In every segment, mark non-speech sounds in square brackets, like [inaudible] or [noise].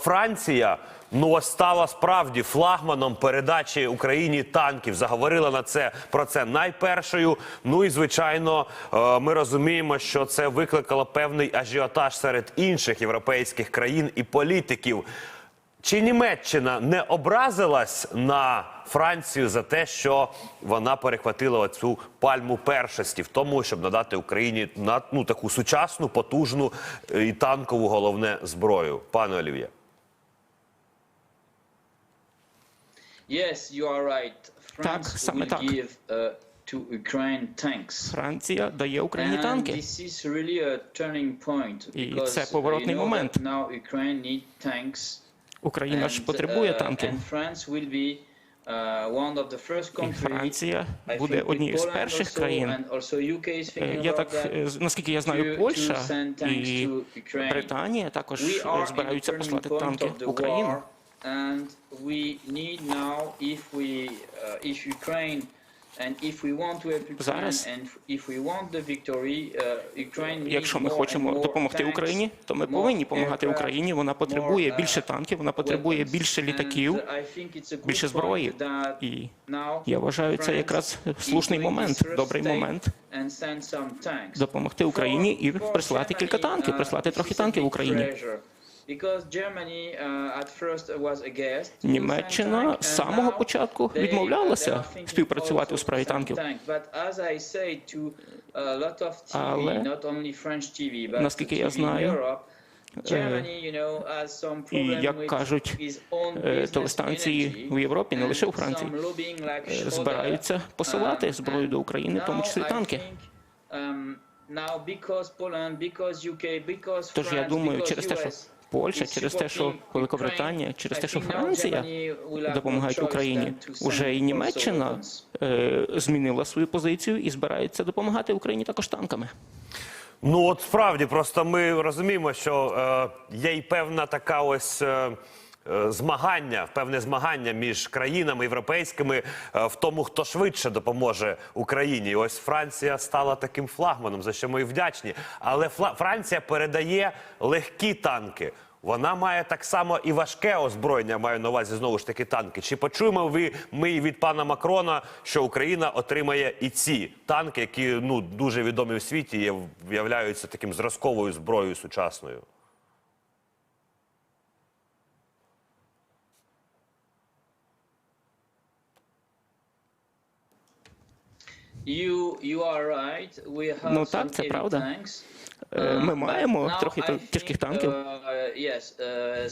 Франція ну стала справді флагманом передачі Україні танків. Заговорила на це про це найпершою. Ну і звичайно, е, ми розуміємо, що це викликало певний ажіотаж серед інших європейських країн і політиків. Чи Німеччина не образилась на Францію за те, що вона перехватила цю пальму першості в тому, щоб надати Україні ну таку сучасну, потужну е, і танкову головне зброю, пане Олів'є? Yes, you are right. Так, саме will так. give uh, to Ukraine tanks. Франція дає Україні And this is really a turning point І це uh, поворотний you know момент. now Ukraine need tanks. Україна ж and, потребує uh. And France will be uh, І. Франція буде однією з перших країн. Е, Я так е, наскільки я знаю, Польща і. Британія також збираються послати танки в Україну. War, and we need now, if we, uh, if Ukraine, and if we want to help Ukraine, Зараз, and if we want the victory, uh, Ukraine needs Якщо ми more хочемо and more допомогти tanks, Україні, то ми more повинні допомагати aircraft, Україні. Вона потребує more, більше uh, танків, вона потребує weapons. більше And літаків, I think it's a good більше point зброї. that І now я вважаю, це France якраз is слушний doing момент, добрий момент and send some tanks. допомогти Україні і For- for прислати кілька Germany, танків, uh, прислати трохи a танків big Україні. Uh, Німеччина з самого початку відмовлялася співпрацювати у справі танків. Але, наскільки я знаю, і, як кажуть, е, телестанції в Європі, не лише у Франції, е, збираються посилати Um, зброю до України, в тому числі танки. um, Тож я думаю, через те, що Польща, через те, що Великобританія, через те, що Франція допомагають Україні, уже і Німеччина е, змінила свою позицію і збирається допомагати Україні також танками. Ну от справді, просто ми розуміємо, що е, є й певна така ось. Е, Змагання, певне змагання між країнами європейськими е, в тому, хто швидше допоможе Україні. Ось Франція стала таким флагманом, за що ми вдячні. Але Франція передає легкі танки. Вона має так само і важке озброєння. Маю на увазі знову ж таки танки. Чи почуємо ви ми від пана Макрона, що Україна отримає і ці танки, які ну дуже відомі у світі, є виявляються таким зразковою зброєю сучасною? You, you are right. We have Ну, some так, це heavy правда. tanks. Е, Uh, Ми маємо now трохи think, тяжких танків. uh, uh,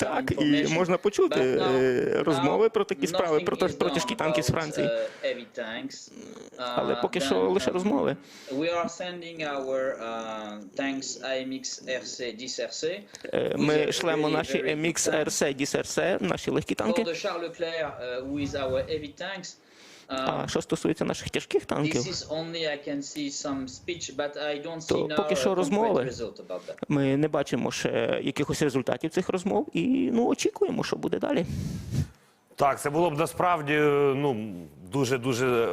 Так, і можна почути now- е, розмови про такі справи, про, про тяжкі танки з Франції. uh, tanks. Uh, Але поки що лише розмови. We are sending our uh, tanks AMX RC 10 Е, Ми шлемо наші MX RC, DSRC, наші легкі танки. А що стосується наших тяжких танків, То поки що розмови. ми не бачимо ще якихось результатів цих розмов і ну очікуємо, що буде далі. Так, це було б насправді е, ну дуже дуже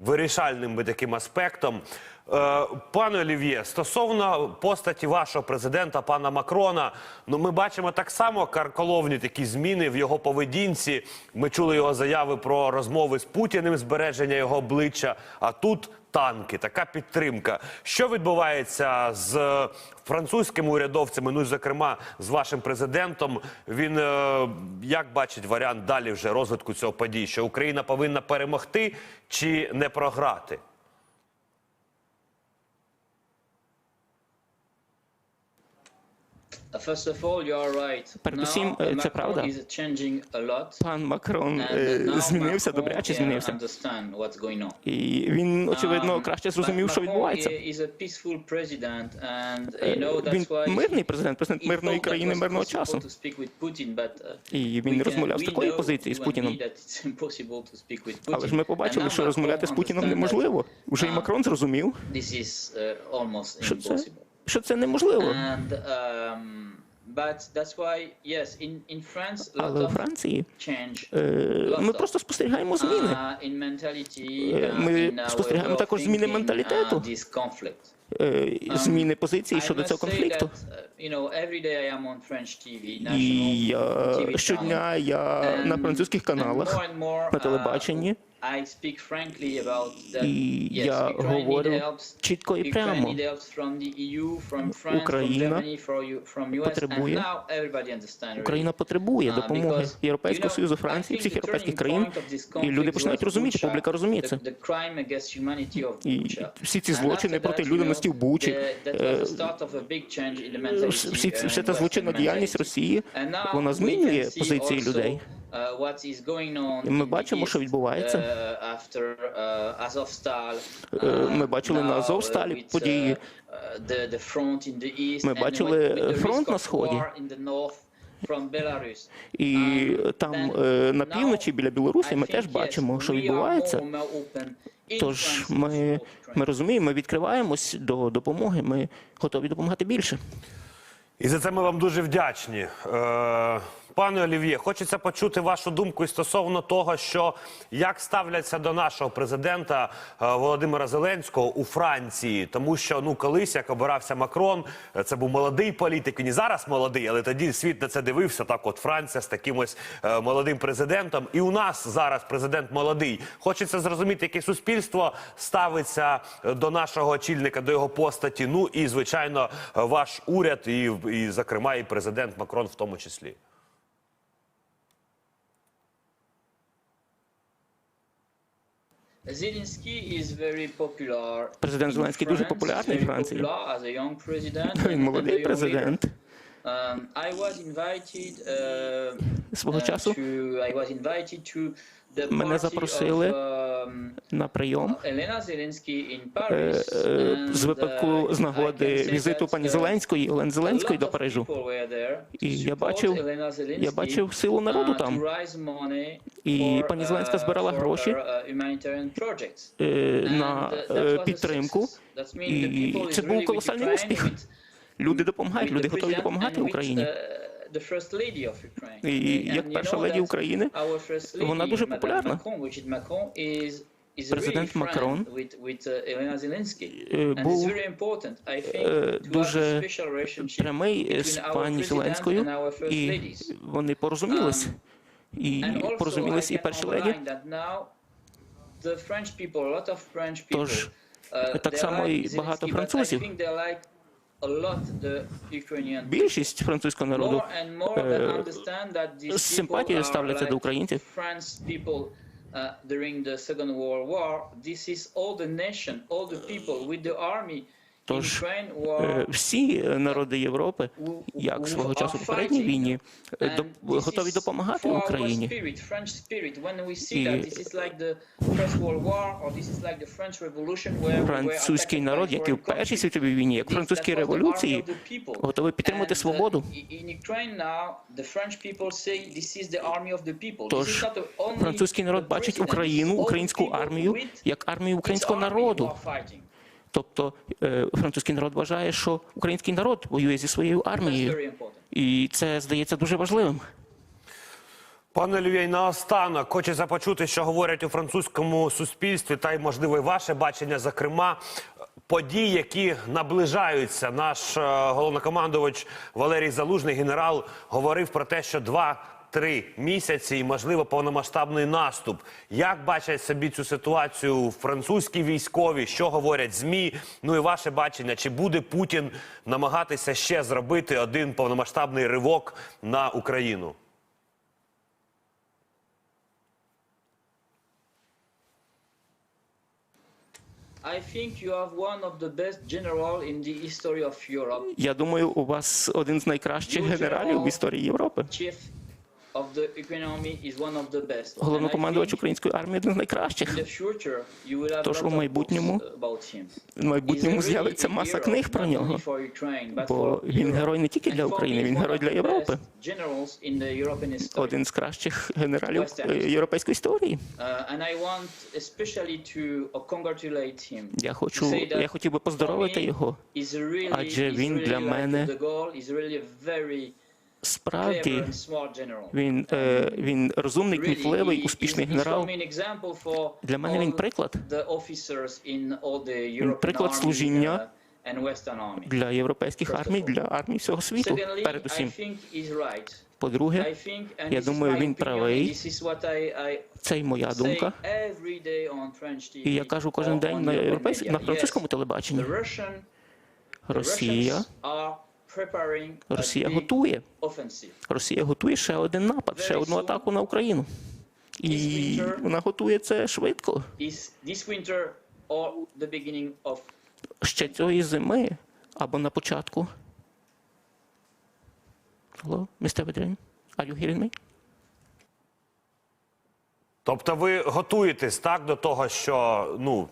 вирішальним би таким аспектом. Е, Пане Олів'є, стосовно постаті вашого президента, пана Макрона, ну ми бачимо так само карколовні такі зміни в його поведінці. Ми чули його заяви про розмови з Путіним, збереження його обличчя. А тут танки, така підтримка. Що відбувається з французькими урядовцями? Ну зокрема з вашим президентом. Він е, як бачить варіант далі вже розвитку цього подій? Що Україна повинна перемогти чи не програти? Uh, First of all, you are right. Передусім, е, uh, це правда. Пан Макрон е, змінився, добряче змінився. І він очевидно Um, краще зрозумів, що відбувається. Е, Він мирний президент, президент мирної країни мирного часу. uh, І він can- розмовляв з такої позиції з with Але ж ми побачили, що розмовляти з that, неможливо. Уже і uh, Макрон зрозумів, uh, що це, що це неможливо. And um, but that's why yes, in in France, a lot Але у of Франції change. е, ми просто спостерігаємо зміни. Uh, in mentality, Е, uh, ми спостерігаємо також зміни менталітету. uh, е, зміни позиції щодо цього конфлікту. uh, І я щодня я на французьких каналах на uh, телебаченні. I speak frankly about that. І yes, я Ukraine говорю чітко і прямо. need helps from the EU, from France, Україна потребує- now everybody understands. Україна потребує Uh, допомоги because, Європейського Союзу, Франції, всіх європейських країн. І люди починають розуміти, публіка розуміє це. І всі ці злочини проти людяності в Бучі, е, Всі вся та злочинна діяльність. Росії вона змінює позиції людей. І ми бачимо, що відбувається. Е, uh, Ми бачили на Азовсталі події. Ми бачили фронт на сході. І там е, на півночі біля Білорусі ми теж бачимо, що відбувається. Тож ми, ми розуміємо, ми відкриваємось до допомоги. Ми готові допомагати більше. І за це ми вам дуже вдячні. Пане Олів'є, хочеться почути вашу думку і стосовно того, що як ставляться до нашого президента е, Володимира Зеленського у Франції, тому що ну колись як обирався Макрон, е, це був молодий політик. Він і зараз молодий, але тоді світ на це дивився. Так, от Франція з таким ось е, молодим президентом. І у нас зараз президент молодий. Хочеться зрозуміти, яке суспільство ставиться до нашого очільника, до його постаті. Ну і звичайно, ваш уряд, і, і зокрема, і президент Макрон в тому числі. Zelensky is very popular Президент in Зеленський дуже France, популярний в very Франції. popular as a young president [laughs] Він and- and a молодий young президент. leader. Um, I was invited uh, Свого uh, часу Мене запросили um, на прийом. Е, е, З випадку з нагоди візиту пані Зеленської, Олени Зеленської до Парижу. І я бачив- Я бачив силу народу uh, там. raise money І пані Зеленська збирала гроші е, на е, підтримку. І це був колосальний успіх. Люди допомагають, люди готові допомагати Україні. Uh, the first lady of Ukraine. І як перша леді України, вона дуже популярна. Президент Макрон, uh, е, був е, дуже прямий з пані Зеленською, і вони порозумілись. І порозумілись і перші леді. Тож, uh, так само і багато французів. Більшість французького народу more and more е, they understand that these з симпатією people are ставляться до like українців. France people uh, during the Second World War. This is all the nation, all the people with the army in Тож, Е, Всі народи Європи, як свого часу в попередній війні, е, готові допомагати Україні. І- Французький народ, як і в Першій світовій війні, як в французькій революції, And, uh, свободу. Тож французький народ бачить Україну, українську армію як армію українського народу. Тобто е, французький народ вважає, що український народ воює зі своєю армією, і це здається дуже важливим. Пане Олівєй, наостанок хочеться почути, що говорять у французькому суспільстві, та й можливо і ваше бачення, зокрема, подій, які наближаються. Наш е, головнокомандувач Валерій Залужний, генерал, говорив про те, що два. Три місяці і можливо повномасштабний наступ. Як бачать собі цю ситуацію французькі військові? Що говорять змі? Ну і ваше бачення, чи буде Путін намагатися ще зробити один повномасштабний ривок на Україну? I think you have one of the best general in the history of Europe. Я думаю, у вас один з найкращих генералів в історії Європи. Головнокомандувач української армії один з найкращих. Тож у майбутньому about him. В майбутньому з'явиться маса книг про нього. Бо він герой не тільки для України, він герой для Європи. Один з кращих генералів е, європейської історії. Uh, uh. Я хочу, я хотів би поздоровити його. Адже він для мене Справді він, е, він розумний, кмітливий, успішний генерал. Для мене він приклад. European приклад служіння uh, для європейських армій, для армій всього світу. Передусім, по-друге, Я думаю, він правий. Це й моя думка. І я кажу кожен день на European європейсь... media. на французькому телебаченні. Росія, Росія готує. Росія готує ще один напад, ще одну атаку на Україну. І вона готує це швидко. Ще цієї зими або на початку. Hello, Mr. Vedrin? Are you hearing me? Тобто ви готуєтесь так до того, що ну.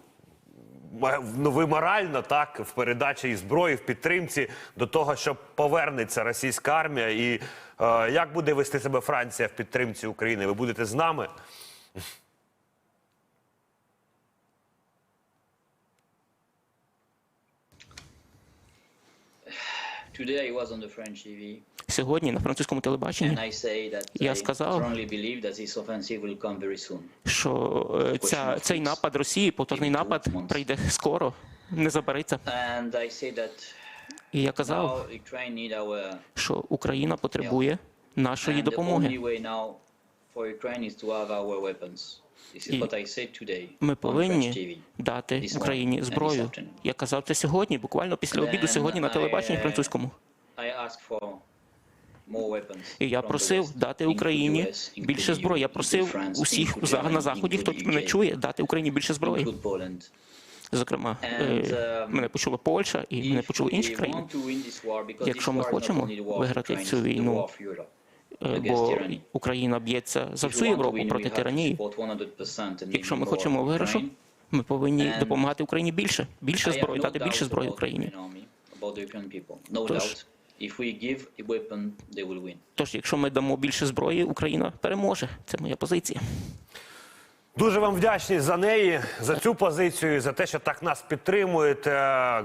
Ну, ви морально так в передачі і зброї, в підтримці до того, що повернеться російська армія, і е, як буде вести себе Франція в підтримці України? Ви будете з нами? today I was on the French TV Сьогодні на французькому телебаченні, Я сказав, що е, ця, цей напад Росії, повторний напад, прийде скоро, не that І я казав, що Україна потребує нашої допомоги. І Ми повинні дати Україні зброю. Я казав це сьогодні, буквально після обіду сьогодні на телебаченні французькому. I ask for more weapons І я просив дати Україні більше зброї. Я просив усіх на заході, хто мене чує, дати Україні більше зброї. Зокрема, е, um, мене почула Польща і мене почули інші країни. Якщо ми хочемо виграти цю війну. Е, Бо. Україна б'ється за всю Європу проти тиранії. support 100% and Якщо ми хочемо виграшу, ми повинні допомагати Україні більше, більше зброї, дати більше зброї Україні. Тож-. If we give a weapon, they will win. Тож, якщо ми дамо більше зброї, Україна переможе. Це моя позиція. Дуже вам вдячні за неї, за цю позицію, за те, що так нас підтримуєте.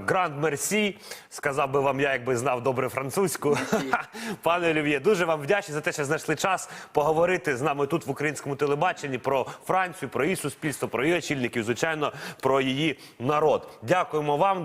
Гранд мерсі, сказав би вам я, якби знав добре французьку. [laughs] Пане Олів'є, дуже вам вдячні за те, що знайшли час поговорити з нами тут в українському телебаченні про Францію, про її суспільство, про її очільників, звичайно, про її народ. Дякуємо вам.